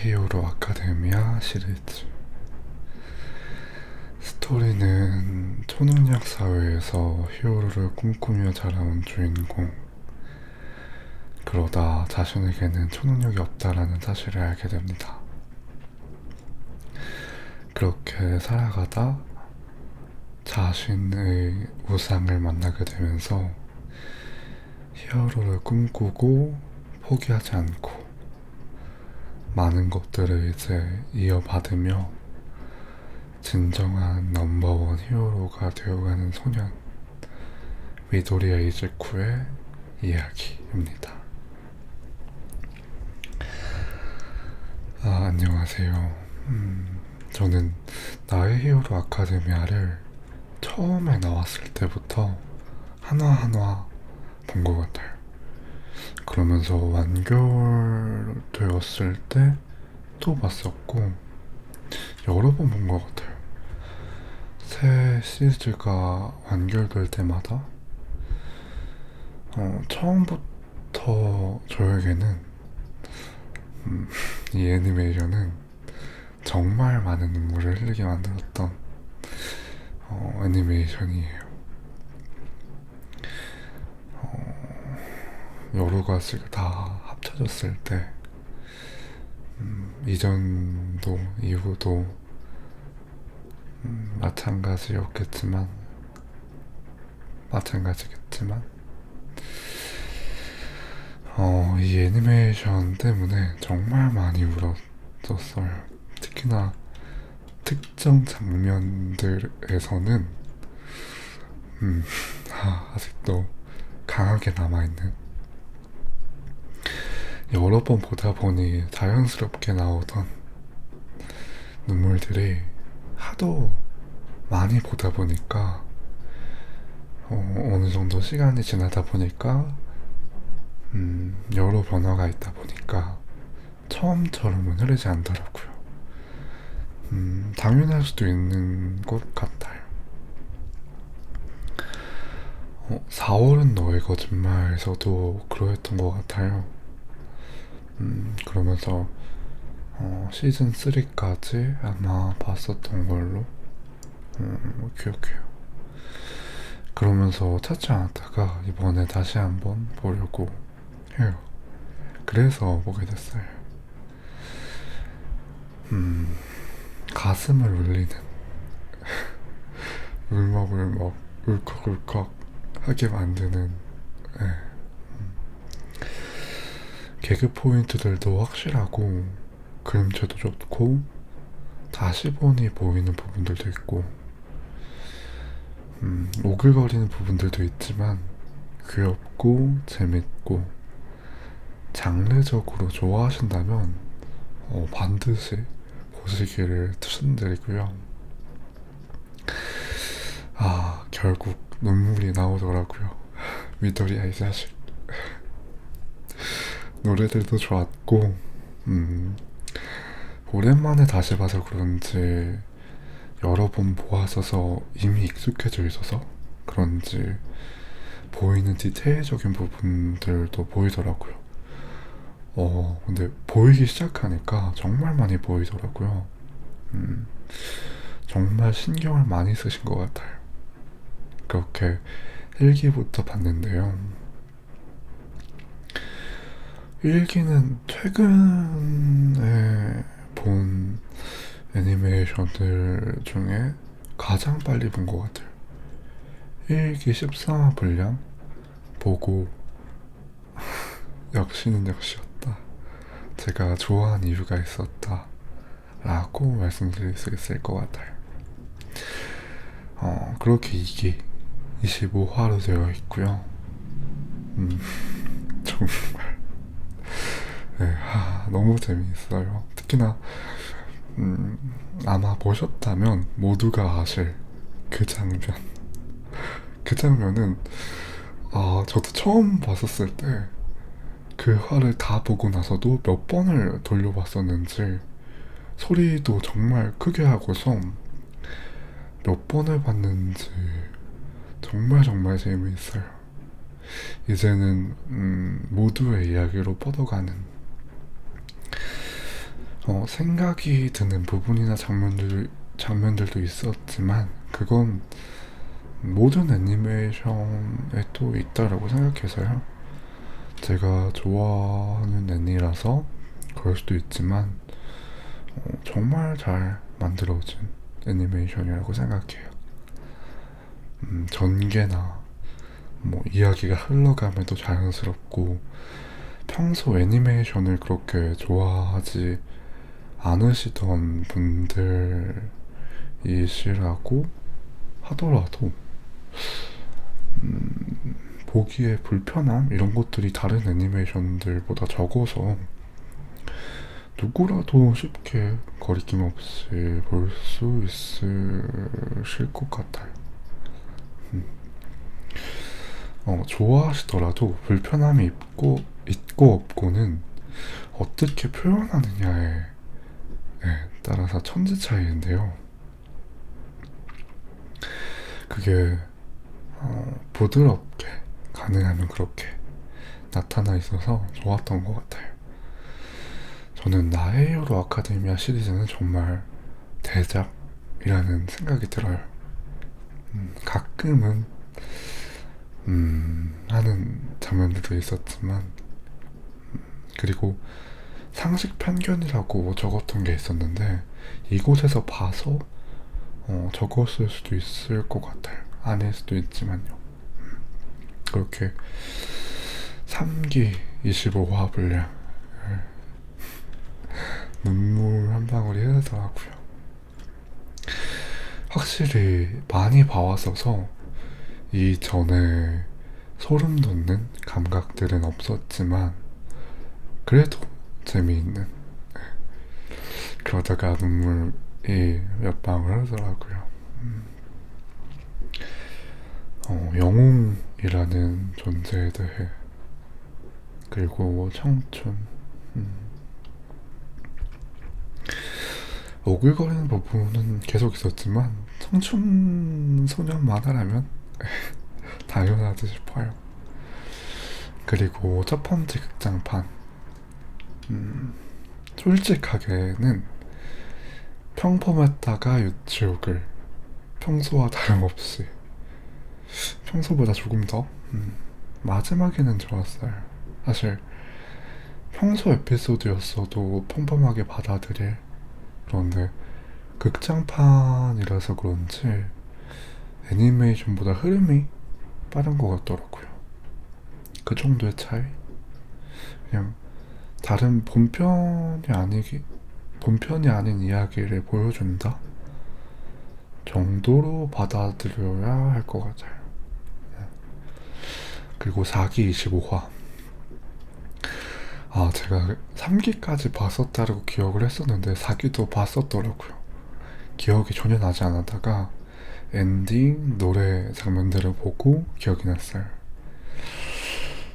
히어로 아카데미아 시리즈 스토리는 초능력 사회에서 히어로를 꿈꾸며 자라온 주인공 그러다 자신에게는 초능력이 없다라는 사실을 알게 됩니다. 그렇게 살아가다 자신의 우상을 만나게 되면서 히어로를 꿈꾸고 포기하지 않고 많은 것들을 이제 이어받으며 진정한 넘버원 히어로가 되어가는 소년 미도리아 이즈쿠의 이야기입니다. 아, 안녕하세요. 음, 저는 나의 히어로 아카데미아를 처음에 나왔을 때부터 하나하나 본 것 같아요. 그러면서 완결되었을 때 또 봤었고 여러 번 본 것 같아요. 새 시리즈가 완결될 때마다 어, 처음부터 저에게는 음, 이 애니메이션은 정말 많은 눈물을 흘리게 만들었던 어, 애니메이션이에요. 여러 가지가 다 합쳐졌을 때 음, 이전도 이후도 음, 마찬가지였겠지만 마찬가지겠지만 어, 이 애니메이션 때문에 정말 많이 울었었어요. 특히나 특정 장면들에서는 음, 아, 아직도 강하게 남아있는 여러 번 보다 보니 자연스럽게 나오던 눈물들이 하도 많이 보다 보니까 어, 어느 정도 시간이 지나다 보니까 음, 여러 변화가 있다 보니까 처음처럼은 흐르지 않더라고요. 음, 당연할 수도 있는 것 같아요. 어, 4월은 너의 거짓말에서도 그러했던 것 같아요. 음, 그러면서 어, 시즌 3까지 아마 봤었던 걸로 음, 기억해요. 그러면서 찾지 않았다가 이번에 다시 한번 보려고 해요. 그래서 보게 됐어요. 음, 가슴을 울리는 울먹울먹 울컥울컥 하게 만드는 네. 개그 포인트들도 확실하고 그림체도 좋고 다 시 보니 보이는 부분들도 있고 음, 오글거리는 부분들도 있지만 귀엽고 재밌고 장르적으로 좋아하신다면 어, 반드시 보시기를 추천드리고요. 아 결국 눈물이 나오더라고요. 미도리 아이 자식. 노래들도 좋았고, 음, 오랜만에 다시 봐서 그런지 여러 번 보았어서 이미 익숙해져 있어서 그런지 보이는 디테일적인 부분들도 보이더라고요. 어, 근데 보이기 시작하니까 정말 많이 보이더라고요. 음, 정말 신경을 많이 쓰신 것 같아요. 그렇게 일기부터 봤는데요. 일기는 최근에 본 애니메이션들 중에 가장 빨리 본 것 같아요. 일기 13화 분량 보고 역시는 역시였다. 제가 좋아한 이유가 있었다. 라고 말씀드릴 수 있을 것 같아요. 어, 그렇게 이게 25화로 되어 있고요. 음, 정말 네, 하, 너무 재미있어요. 특히나 음, 아마 보셨다면 모두가 아실 그 장면. 그 장면은 아 저도 처음 봤었을 때 그 화를 다 보고 나서도 몇 번을 돌려봤었는지 소리도 정말 크게 하고서 몇 번을 봤는지 정말 정말 재미있어요. 이제는 음, 모두의 이야기로 뻗어가는 어, 생각이 드는 부분이나 장면들, 장면들도 있었지만 그건 모든 애니메이션에 또 있다라고 생각해서요. 제가 좋아하는 애니라서 그럴 수도 있지만 어, 정말 잘 만들어진 애니메이션이라고 생각해요. 음, 전개나 뭐 이야기가 흘러가면도 자연스럽고 평소 애니메이션을 그렇게 좋아하지 않으시던 분들이시라고 하더라도 음, 보기에 불편함 이런 것들이 다른 애니메이션들보다 적어서 누구라도 쉽게 거리낌 없이 볼 수 있으실 것 같아요. 음. 어, 좋아하시더라도 불편함이 있고, 있고 없고는 어떻게 표현하느냐에 예, 따라서 천지 차이인데요. 그게 어, 부드럽게 가능하면 그렇게 나타나 있어서 좋았던 것 같아요. 저는 나의 히어로 아카데미아 시리즈는 정말 대작이라는 생각이 들어요. 음, 가끔은 음, 하는 장면들도 있었지만 음, 그리고 상식 편견이라고 적었던 게 있었는데 이곳에서 봐서 어, 적었을 수도 있을 것 같아요. 아닐 수도 있지만요. 음, 그렇게 3기 25화 분량 눈물 한 방울이 흐르더라고요. 확실히 많이 봐왔어서 이전에 소름 돋는 감각들은 없었지만 그래도 재미있는 그러다가 눈물이 몇 방울 흐르더라고요. 음. 어, 영웅이라는 존재에 대해 그리고 청춘 음. 오글거리는 부분은 계속 있었지만 청춘 소년 만화라면 당연하지 싶어요. 그리고 첫 번째 극장판 음, 솔직하게는 평범했다가 유치욕을 평소와 다름없이 평소보다 조금 더 음, 마지막에는 좋았어요. 사실 평소 에피소드였어도 평범하게 받아들일 그런데 극장판이라서 그런지 애니메이션보다 흐름이 빠른 것 같더라고요. 그 정도의 차이? 그냥 다른 본편이 아니기, 본편이 아닌 이야기를 보여준다? 정도로 받아들여야 할 것 같아요. 네. 그리고 4기 25화. 아, 제가 3기까지 봤었다고 기억을 했었는데 4기도 봤었더라고요. 기억이 전혀 나지 않았다가 엔딩 노래 장면들을 보고 기억이 났어요.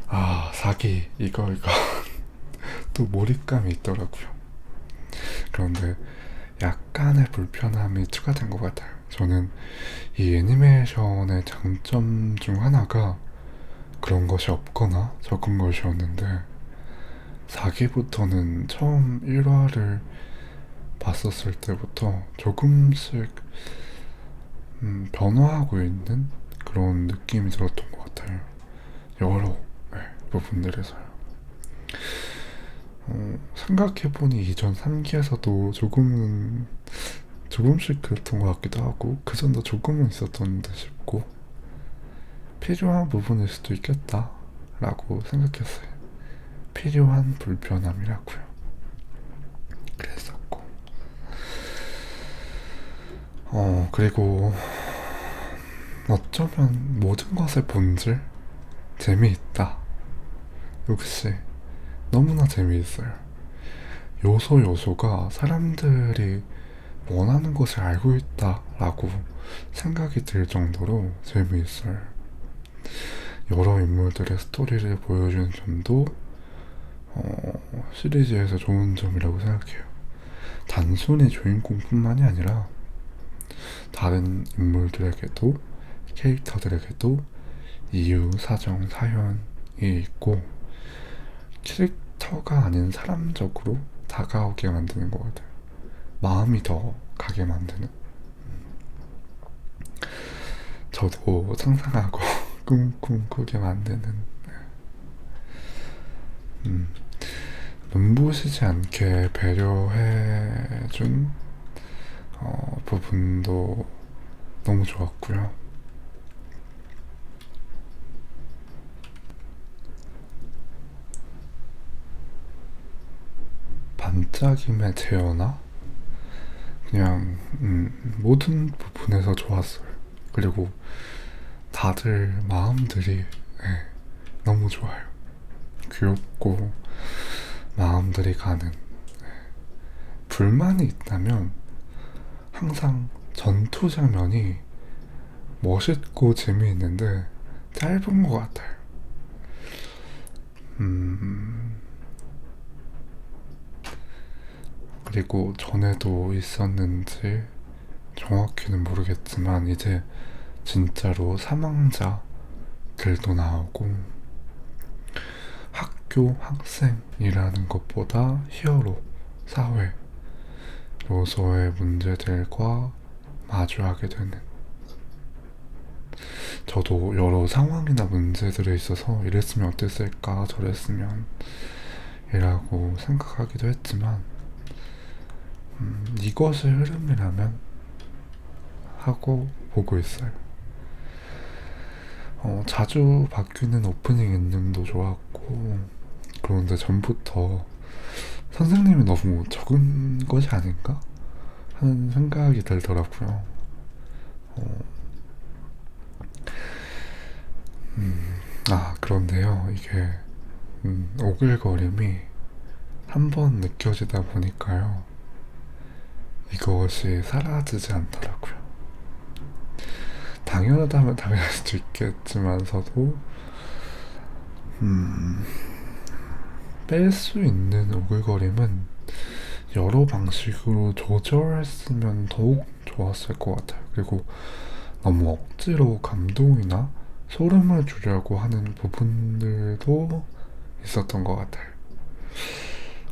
아, 4기 이거 이거 또 몰입감이 있더라고요. 그런데 약간의 불편함이 추가된 것 같아요. 저는 이 애니메이션의 장점 중 하나가 그런 것이 없거나 적은 것이었는데 4기부터는 처음 1화를 봤었을 때부터 조금씩 음, 변화하고 있는 그런 느낌이 들었던 것 같아요. 여러 네, 부분들에서요. 어, 생각해보니 이전 3기에서도 조금은 조금씩 그랬던 것 같기도 하고 그 전도 조금은 있었던 듯 싶고 필요한 부분일 수도 있겠다 라고 생각했어요. 필요한 불편함이라고요. 그랬었고. 어, 그리고 어쩌면 모든 것의 본질? 재미있다. 역시 너무나 재미있어요. 요소 요소가 사람들이 원하는 것을 알고 있다라고 생각이 들 정도로 재미있어요. 여러 인물들의 스토리를 보여주는 점도 어, 시리즈에서 좋은 점이라고 생각해요. 단순히 주인공뿐만이 아니라 다른 인물들에게도 캐릭터들에게도 이유, 사정, 사연이 있고 캐릭 터가 아닌 사람적으로 다가오게 만드는 것 같아요. 마음이 더 가게 만드는. 저도 상상하고 꿈꿈 꾸게 만드는. 음, 눈부시지 않게 배려해준 어, 부분도 너무 좋았고요. 반짝임의 재현아? 그냥 음, 모든 부분에서 좋았어요. 그리고 다들 마음들이 네, 너무 좋아요. 귀엽고 마음들이 가는. 네. 불만이 있다면 항상 전투 장면이 멋있고 재미있는데 짧은 것 같아요. 음, 그리고 전에도 있었는지 정확히는 모르겠지만 이제 진짜로 사망자들도 나오고 학교 학생이라는 것보다 히어로 사회로서의 문제들과 마주하게 되는 저도 여러 상황이나 문제들에 있어서 이랬으면 어땠을까 저랬으면 이라고 생각하기도 했지만 음, 이것의 흐름이라면 하고 보고 있어요. 어, 자주 바뀌는 오프닝 엔딩도 좋았고 그런데 전부터 선생님이 너무 적은 것이 아닌가 하는 생각이 들더라고요. 어, 음, 아 그런데요 이게 음, 오글거림이 한 번 느껴지다 보니까요 이것이 사라지지 않더라고요. 당연하다면 당연할 수도 있겠지만서도 음, 뺄 수 있는 오글거림은 여러 방식으로 조절했으면 더욱 좋았을 것 같아요. 그리고 너무 억지로 감동이나 소름을 주려고 하는 부분들도 있었던 것 같아요.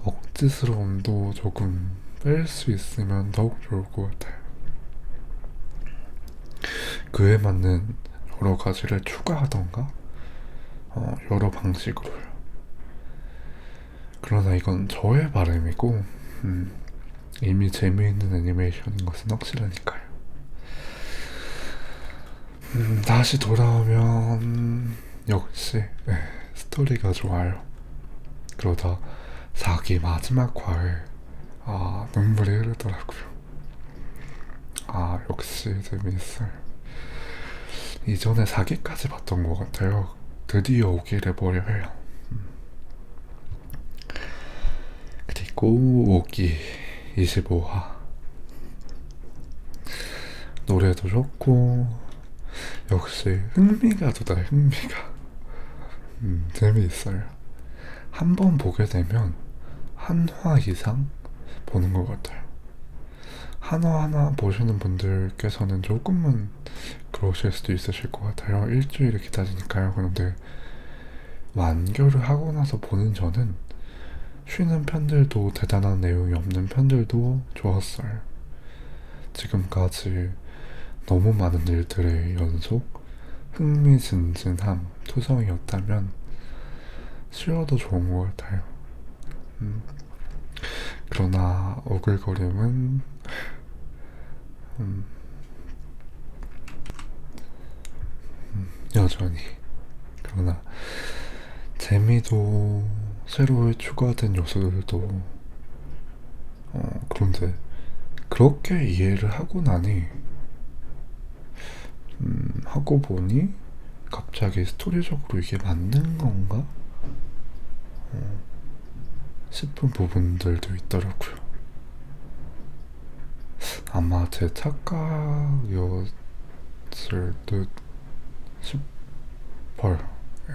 억지스러움도 조금 뺄 수 있으면 더욱 좋을 것 같아요. 그에 맞는 여러 가지를 추가하던가 어, 여러 방식으로요. 그러나 이건 저의 바람이고 음, 이미 재미있는 애니메이션인 것은 확실하니까요. 음, 다시 돌아오면 역시 네, 스토리가 좋아요. 그러다 4기 마지막 화에 아 눈물이 흐르더라고요. 아 역시 재미있어요. 이전에 4기까지 봤던 것 같아요. 드디어 해버려요. 음. 그리고 5기 25화 노래도 좋고 역시 흥미가 돋아 흥미가 음, 재미있어요. 한 번 보게 되면 한 화 이상 보는 것 같아요. 하나하나 보시는 분들께서는 조금은 그러실 수도 있으실 것 같아요. 일주일을 기다리니까요. 그런데 완결을 하고 나서 보는 저는 쉬는 편들도 대단한 내용이 없는 편들도 좋았어요. 지금까지 너무 많은 일들의 연속, 흥미진진함, 투성이었다면 쉬어도 좋은 것 같아요. 음. 그러나 오글거림은 음, 음, 여전히 그러나 재미도 새로 추가된 요소들도 어, 그런데 그렇게 이해를 하고 나니 음, 하고 보니 갑자기 스토리적으로 이게 맞는 건가? 어, 싶은 부분들도 있더라고요. 아마 제 착각이었을 듯 싶어요. 네.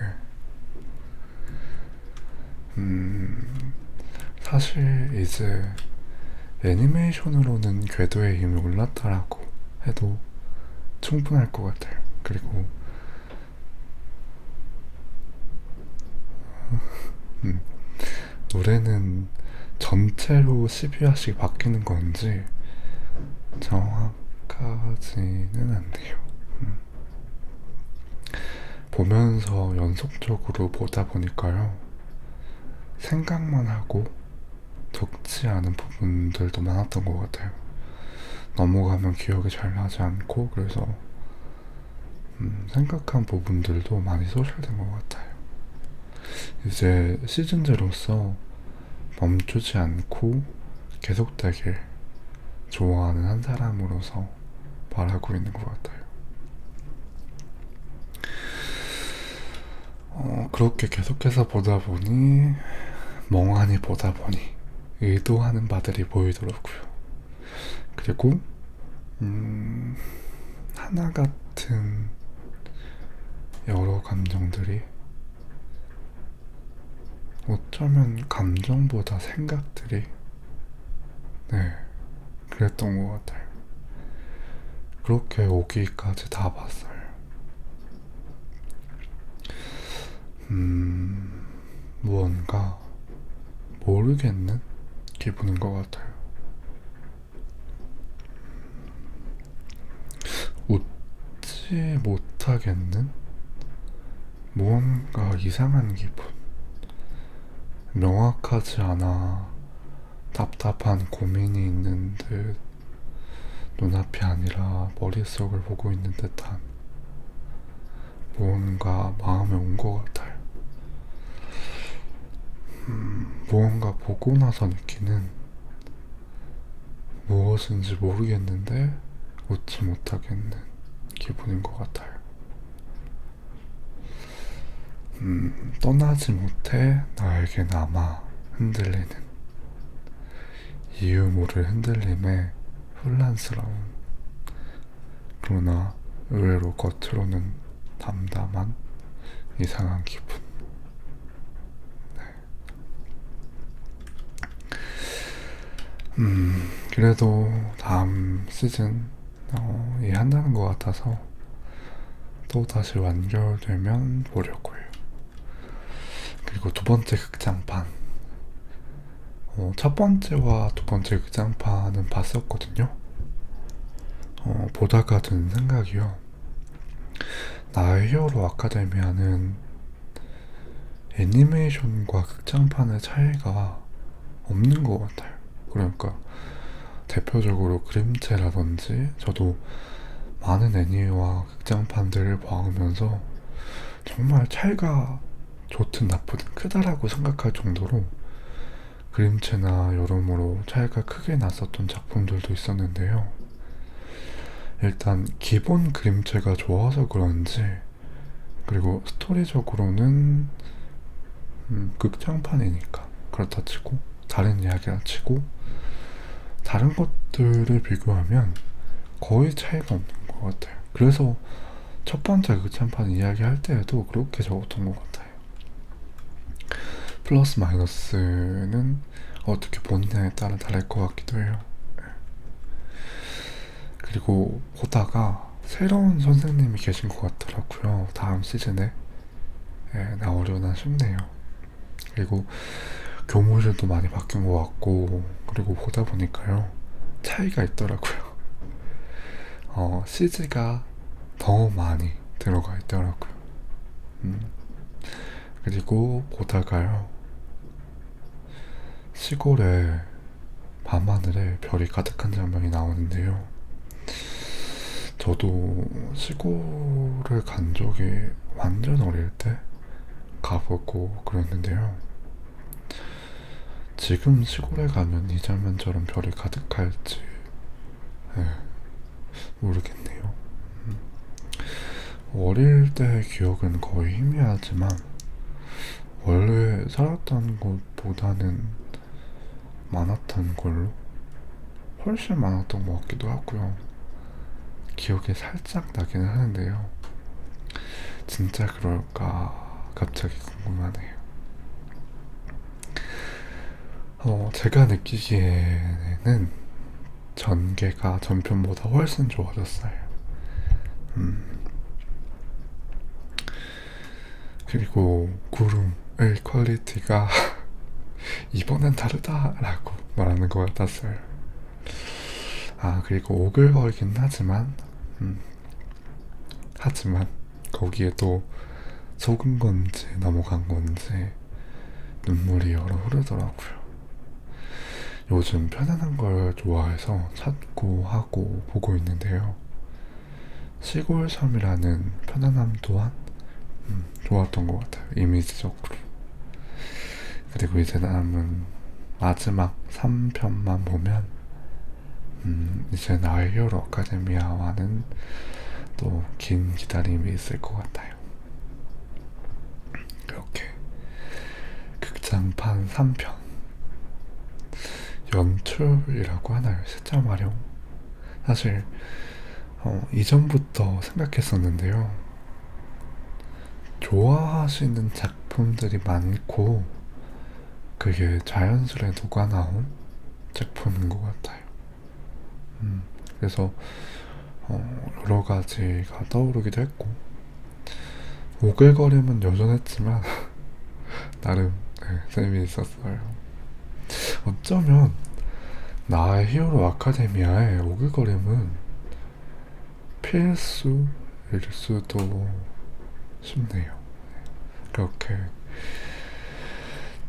음, 사실 이제 애니메이션으로는 궤도에 이미 올랐다라고 해도 충분할 것 같아요. 그리고 음, 노래는 전체로 12화씩 바뀌는 건지 정확하지는 않네요. 음. 보면서 연속적으로 보다 보니까요. 생각만 하고 적지 않은 부분들도 많았던 것 같아요. 넘어가면 기억이 잘 나지 않고 그래서 음, 생각한 부분들도 많이 소실된 것 같아요. 이제 시즌제로서 멈추지 않고 계속되길 좋아하는 한 사람으로서 바라고 있는 것 같아요. 어, 그렇게 계속해서 보다 보니 멍하니 보다 보니 의도하는 바들이 보이더라고요. 그리고 음, 하나 같은 여러 감정들이 어쩌면 감정보다 생각들이 네 그랬던 것 같아요. 그렇게 오기까지 다 봤어요. 음, 무언가 모르겠는 기분인 것 같아요. 웃지 못하겠는 무언가 이상한 기분. 명확하지 않아 답답한 고민이 있는 듯 눈앞이 아니라 머릿속을 보고 있는 듯한 무언가 마음에 온 것 같아요. 음, 무언가 보고 나서 느끼는 무엇인지 모르겠는데 웃지 못하겠는 기분인 것 같아요. 음, 떠나지 못해 나에게 남아 흔들리는 이유 모를 흔들림에 혼란스러운 그러나 의외로 겉으로는 담담한 이상한 기분. 네. 음, 그래도 다음 시즌 어, 이해한다는 것 같아서 또 다시 완결되면 보려고요. 그리고 두 번째 극장판. 어, 첫 번째와 두 번째 극장판은 봤었거든요. 어, 보다가 든 생각이요. 나의 히어로 아카데미아는 애니메이션과 극장판의 차이가 없는 것 같아요. 그러니까 대표적으로 그림체라든지 저도 많은 애니와 극장판들을 봐오면서 정말 차이가 좋든 나쁘든 크다라고 생각할 정도로 그림체나 여러모로 차이가 크게 났었던 작품들도 있었는데요. 일단 기본 그림체가 좋아서 그런지 그리고 스토리적으로는 음, 극장판이니까 그렇다 치고 다른 이야기라 치고 다른 것들을 비교하면 거의 차이가 없는 것 같아요. 그래서 첫 번째 극장판 이야기할 때에도 그렇게 적었던 것 같아요. 플러스 마이너스는 어떻게 본냐에 따라 다를 것 같기도 해요. 그리고 보다가 새로운 선생님이 계신 것 같더라고요. 다음 시즌에 예, 나오려나 싶네요. 그리고 교무실도 많이 바뀐 것 같고 그리고 보다 보니까요 차이가 있더라고요. 어, CG가 더 많이 들어가 있더라고요. 음. 그리고 보다가요 시골에 밤하늘에 별이 가득한 장면이 나오는데요. 저도 시골을 간 적이 완전 어릴 때 가보고 그랬는데요. 지금 시골에 가면 이 장면처럼 별이 가득할지 네, 모르겠네요. 음. 어릴 때의 기억은 거의 희미하지만 원래 살았던 곳보다는 많았던 걸로 훨씬 많았던 것 같기도 하고요. 기억이 살짝 나기는 하는데요. 진짜 그럴까 갑자기 궁금하네요. 어, 제가 느끼기에는 전개가 전편보다 훨씬 좋아졌어요. 음. 그리고 구름의 퀄리티가 이번엔 다르다라고 말하는 것 같았어요. 아 그리고 오글거리긴 하지만 음, 하지만 거기에 또 속은 건지 넘어간 건지 눈물이 열어 흐르더라고요. 요즘 편안한 걸 좋아해서 찾고 하고 보고 있는데요. 시골 섬이라는 편안함 또한 음, 좋았던 것 같아요. 이미지적으로. 그리고 이제 남은 마지막 3편만 보면 음, 이제 나의 히어로 아카데미아와는 또 긴 기다림이 있을 것 같아요. 그렇게 극장판 3편 연출이라고 하나요? 시점 활용 사실 어, 이전부터 생각했었는데요. 좋아하시는 작품들이 많고 그게 자연스레 녹아 나온 작품인 것 같아요. 음, 그래서 어, 여러 가지가 떠오르기도 했고 오글거림은 여전했지만 나름 네, 재미있었어요. 어쩌면 나의 히어로 아카데미아의 오글거림은 필수일 수도 싶네요. 그렇게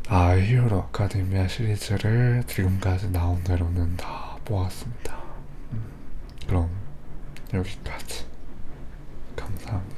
히어로 아카데미아 시리즈를 지금까지 나온 대로는 다 보았습니다. 음, 그럼 여기까지. 감사합니다.